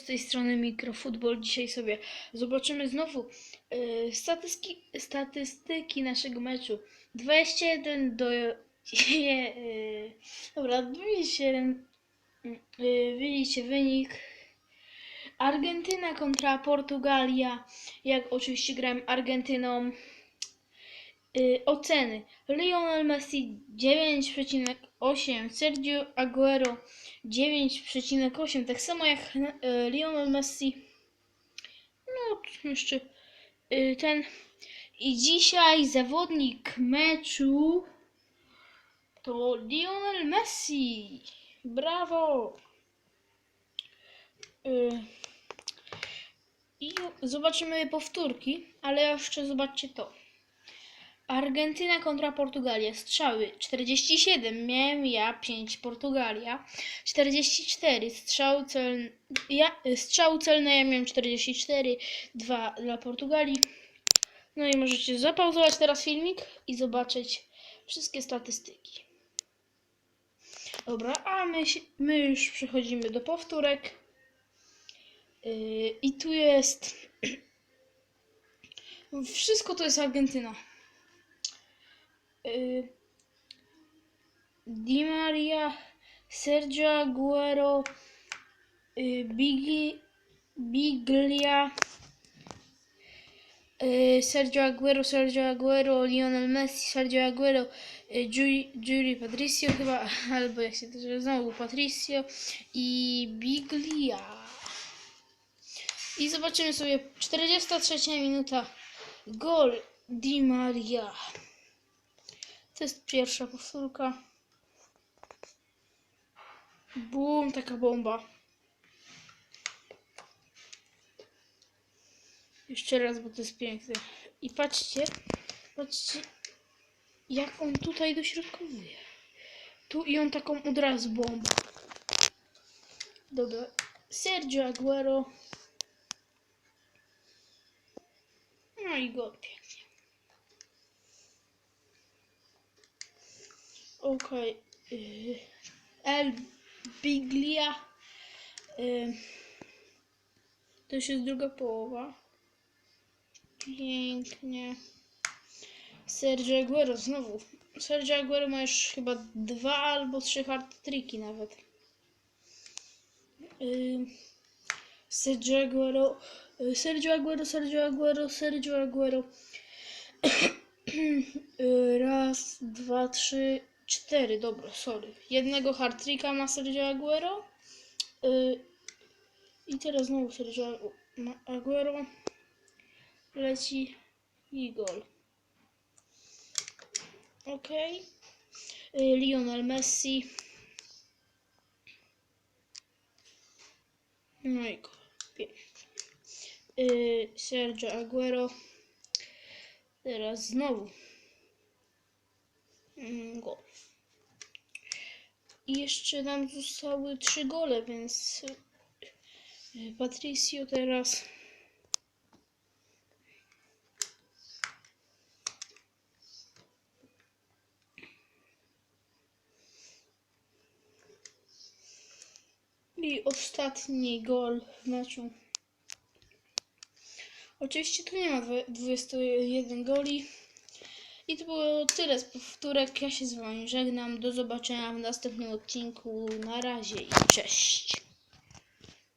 Z tej strony Mikrofutbol. Dzisiaj sobie zobaczymy znowu yy, statystyki, statystyki naszego meczu. 21 do... Yy, dobra, 21... Yy, widzicie wynik. Argentyna kontra Portugalia. Jak oczywiście grałem Argentyną. Yy, oceny. Lionel Messi 9,8. Sergio Aguero 9,8. Tak samo jak yy, Lionel Messi. No, jeszcze yy, ten. I dzisiaj zawodnik meczu to Lionel Messi. Brawo! I zobaczymy powtórki, ale jeszcze zobaczcie to. Argentyna kontra Portugalia. Strzały 47. Miałem ja 5 Portugalia. 44. Strzał celny. Ja, strzał celny ja miałem 44. 2 dla Portugalii. No i możecie zapauzować teraz filmik i zobaczyć wszystkie statystyki. Dobra, a my, my już przechodzimy do powtórek. Yy, I tu jest. Wszystko to jest Argentyna. Y, Di Maria, Sergio Aguero, y, Bigi, Biglia, y, Sergio Aguero, Sergio Aguero, Lionel Messi, Sergio Aguero, Juri, Patricio chyba, albo jak się to znowu Patricio i Biglia. I zobaczymy sobie 43 minuta. Gol Di Maria. To jest pierwsza powtórka. Bum, taka bomba. Jeszcze raz, bo to jest piękne. I patrzcie, patrzcie, jak on tutaj dośrodkowuje. Tu i on taką od razu bombę. Dobra. Sergio Aguero. No i gol pięknie. Okej. y, El Biglia. y, To już jest druga połowa. Pięknie. Sergio Aguero znowu. Sergio Aguero ma już chyba dwa albo trzy hard triki nawet. Y, Sergio Aguero. y, Sergio Aguero, Sergio Aguero, Sergio Aguero. Y, Raz, dwa, trzy, cztery. Dobra, sorry. Jednego hardtricka ma Sergio Aguero. Y, I teraz znowu Sergio Aguero. Leci i gol. Ok. Lionel Messi. No i gol. Pięknie. Y, Sergio Aguero. Teraz znowu. Gol. I jeszcze nam zostały trzy gole, więc y, Patricio teraz. I ostatni gol w meczu. Oczywiście tu nie ma dwa- 21 goli. I to było tyle z powtórek. Ja się z Wami żegnam. Do zobaczenia w następnym odcinku. Na razie i cześć.